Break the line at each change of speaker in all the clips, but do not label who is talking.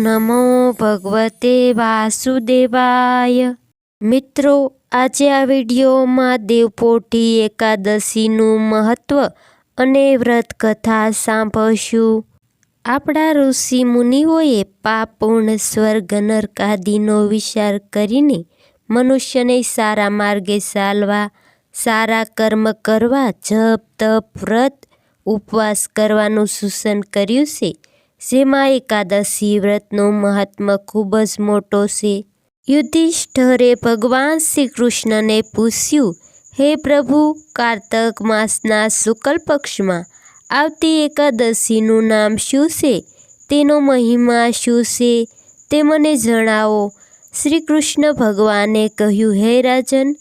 નમો ભગવતે વાસુદેવાય મિત્રો આજે આ વિડીયોમાં દેવપોટી એકાદશીનું મહત્ત્વ અને વ્રત કથા સાંભળશું. આપણા ઋષિ મુનિઓએ પાપૂર્ણ સ્વર્ગ નરકાદીનો વિચાર કરીને મનુષ્યને સારા માર્ગે ચાલવા, સારા કર્મ કરવા, જપ, તપ, વ્રત, ઉપવાસ કરવાનું સૂચન કર્યું છે. જેમાં એકાદશી વ્રતનું મહાત્મ ખૂબ જ મોટો છે. યુધિષ્ઠરે ભગવાન શ્રી કૃષ્ણને પૂછ્યું, હે પ્રભુ, કાર્તક માસના શુક્લ પક્ષમાં આવતી એકાદશીનું નામ શું છે? તેનો મહિમા શું છે? તે મને જણાવો. શ્રી કૃષ્ણ ભગવાને કહ્યું, હે રાજન,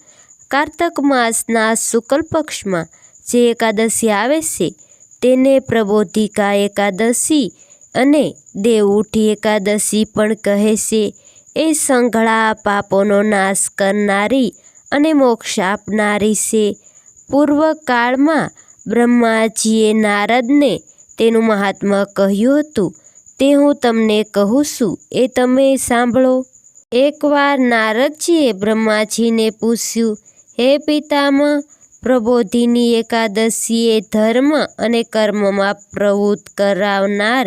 કાર્તક માસના શુક્લ પક્ષમાં જે એકાદશી આવે છે, તેને પ્રબોધિકા એકાદશી અને દેવઉઠી એકાદશી પણ કહે છે, એ સંઘળા પાપોનો નાશ કરનારી અને મોક્ષ આપનારી છે. પૂર્વકાળમાં બ્રહ્માજીએ નારદને તેનું મહાત્મા કહ્યું હતું. તે હું તમને કહું છું, એ તમે સાંભળો. એકવાર નારદજીએ બ્રહ્માજીને પૂછ્યું, હે પિતામાં પ્રબોધિની એકાદશીએ ધર્મ અને કર્મમાં પ્રવૃત્ત કરાવનાર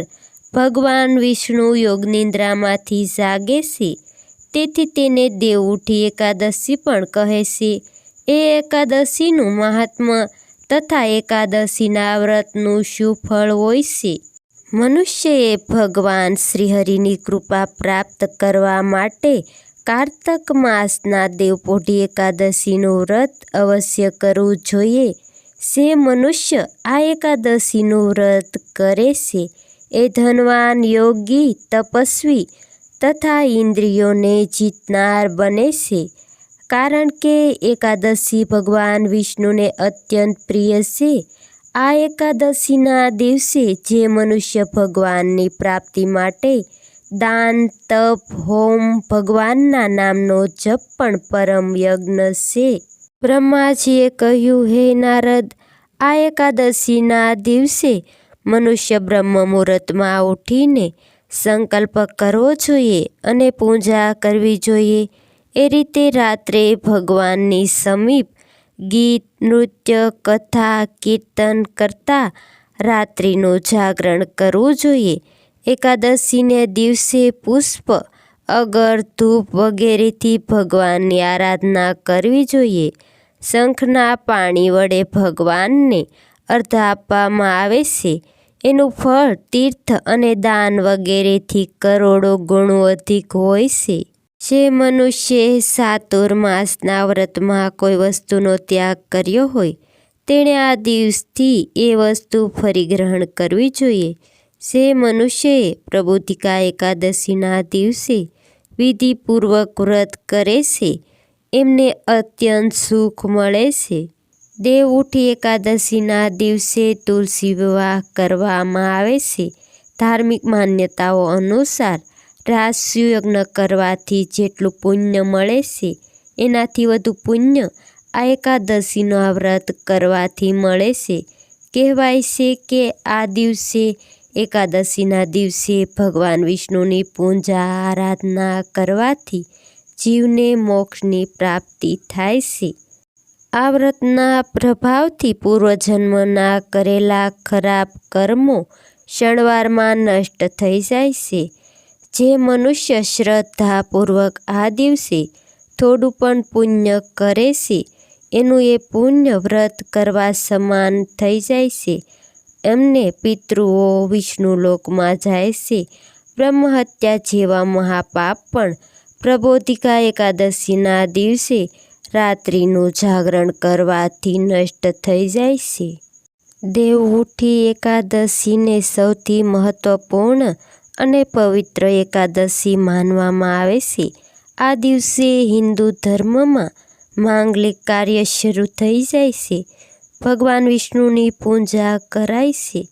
ભગવાન વિષ્ણુ યોગનિંદ્રામાંથી જાગે છે. તેથી તેને દેવઉઠી એકાદશી પણ કહે છે. એ એકાદશીનું મહાત્મા તથા એકાદશીના વ્રતનું શું ફળ હોય છે? મનુષ્યએ ભગવાન શ્રીહરિની કૃપા પ્રાપ્ત કરવા માટે કાર્તક માસના દેવપોઢી એકાદશીનું વ્રત અવશ્ય કરવું જોઈએ. જે મનુષ્ય આ એકાદશીનું વ્રત કરે છે એ ધનવાન યોગી, તપસ્વી તથા ઇન્દ્રિયોને જીતનાર બને છે. કારણ કે એકાદશી ભગવાન વિષ્ણુને અત્યંત પ્રિય છે. આ એકાદશીના દિવસે જે મનુષ્ય ભગવાનની પ્રાપ્તિ માટે દાન, તપ, હોમ ભગવાનના નામનો જપ પણ પરમ યજ્ઞ છે. બ્રહ્માજીએ કહ્યું, હે નારદ, આ એકાદશીના દિવસે મનુષ્ય બ્રહ્મ મુહૂર્તમાં ઉઠીને સંકલ્પ કરવો જોઈએ અને પૂજા કરવી જોઈએ. એ રીતે રાત્રે ભગવાનની સમીપ ગીત, નૃત્ય, કથા, કીર્તન કરતા રાત્રિનું જાગરણ કરવું જોઈએ. એકાદશીને દિવસે પુષ્પ, અગર, ધૂપ વગેરેથી ભગવાનની આરાધના કરવી જોઈએ. શંખના પાણી વડે ભગવાનને અર્ધ આપવામાં આવે છે. એનું ફળ, તીર્થ અને દાન વગેરેથી કરોડો ગણું અધિક હોય છે. જે મનુષ્યે સાતુર્માસના વ્રતમાં કોઈ વસ્તુનો ત્યાગ કર્યો હોય, તેણે આ દિવસથી એ વસ્તુ ફરી ગ્રહણ કરવી જોઈએ. જે મનુષ્યએ પ્રબોધિકા એકાદશીના દિવસે વિધિપૂર્વક વ્રત કરે છે, એમને અત્યંત સુખ મળે છે. દેવઉઠી એકાદશીના દિવસે તુલસી વિવાહ કરવામાં આવે છે. ધાર્મિક માન્યતાઓ અનુસાર રાસયજ્ઞ કરવાથી જેટલું પુણ્ય મળે છે, એનાથી વધુ પુણ્ય આ એકાદશીનો આ વ્રત કરવાથી મળે છે. કહેવાય છે કે આ દિવસે, એકાદશીના દિવસે ભગવાન વિષ્ણુની પૂજા, આરાધના કરવાથી જીવને મોક્ષની પ્રાપ્તિ થાય છે. આ વ્રતના પ્રભાવથી પૂર્વજન્મના કરેલા ખરાબ કર્મો શણવારમાં નષ્ટ થઈ જાય છે. જે મનુષ્ય શ્રદ્ધાપૂર્વક આ દિવસે થોડું પણ પુણ્ય કરે છે, એનું એ પુણ્ય વ્રત કરવા સમાન થઈ જાય છે. એમને પિતૃઓ વિષ્ણુલોકમાં જાય છે. બ્રહ્મહત્યા જેવા મહાપાપ પણ પ્રબોધિકા એકાદશીના દિવસે રાત્રિનું જાગરણ કરવાથી નષ્ટ થઈ જાય છે. દેવઉઠી એકાદશીને સૌથી મહત્વપૂર્ણ અને પવિત્ર એકાદશી માનવામાં આવે છે. આ દિવસે હિન્દુ ધર્મમાં માંગલિક કાર્ય શરૂ થઈ જાય છે. ભગવાન વિષ્ણુની પૂજા કરાય છે.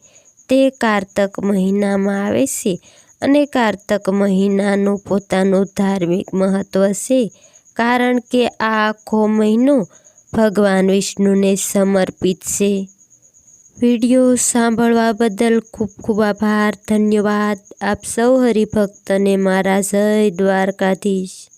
તે કારતક મહિનામાં આવે છે અને કારતક મહિનાનું પોતાનું ધાર્મિક મહત્ત્વ છે. કારણ કે આ આખો મહિનો ભગવાન વિષ્ણુને સમર્પિત છે. વીડિયો સાંભળવા બદલ ખૂબ ખૂબ આભાર. ધન્યવાદ. આપ સૌ હરિભક્તને મારા જય દ્વારકાધીશ.